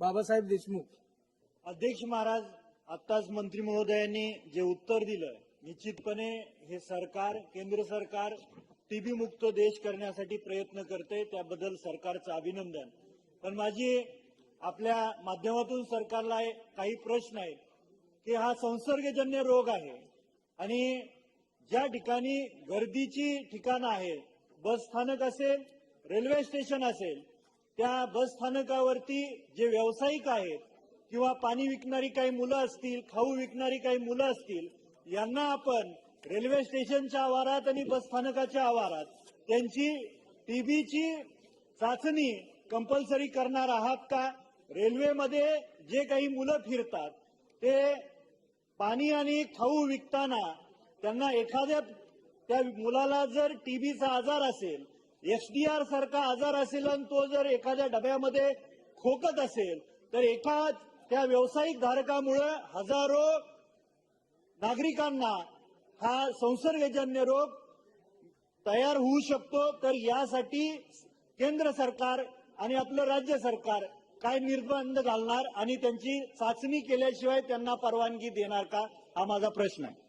बाबासाहेब देशमुख. अध्यक्ष महाराज आत्ताच मंत्री महोदयांनी जे उत्तर दिलं निश्चितपणे हे सरकार केंद्र सरकार टीबी मुक्त देश करण्यासाठी प्रयत्न करते त्याबद्दल सरकारचं अभिनंदन. पण माझी आपल्या माध्यमातून सरकारला काही प्रश्न आहेत की हा संसर्गजन्य रोग आहे आणि ज्या ठिकाणी गर्दीची ठिकाणं आहेत बस स्थानक असेल रेल्वे स्टेशन असेल त्या बस स्थानकावरती जे व्यावसायिक आहेत किंवा पाणी विकणारी काही मुलं असतील खाऊ विकणारी काही मुलं असतील यांना आपण रेल्वे स्टेशनच्या आवारात आणि बस स्थानकाच्या आवारात त्यांची टीबीची चाचणी कंपल्सरी करणार आहात का? रेल्वेमध्ये जे काही मुलं फिरतात ते पाणी आणि खाऊ विकताना त्यांना एखाद्या त्या मुलाला जर टीबीचा आजार असेल एसडीआर सारखा आजार असेल आणि तो जर एखाद्या डब्यामध्ये खोकत असेल तर एका त्या व्यावसायिक धारकामुळे हजारो नागरिकांना हा संसर्गजन्य रोग तयार होऊ शकतो. तर यासाठी केंद्र सरकार आणि आपलं राज्य सरकार काय निर्बंध घालणार आणि त्यांची चाचणी केल्याशिवाय त्यांना परवानगी देणार का? हा माझा प्रश्न आहे.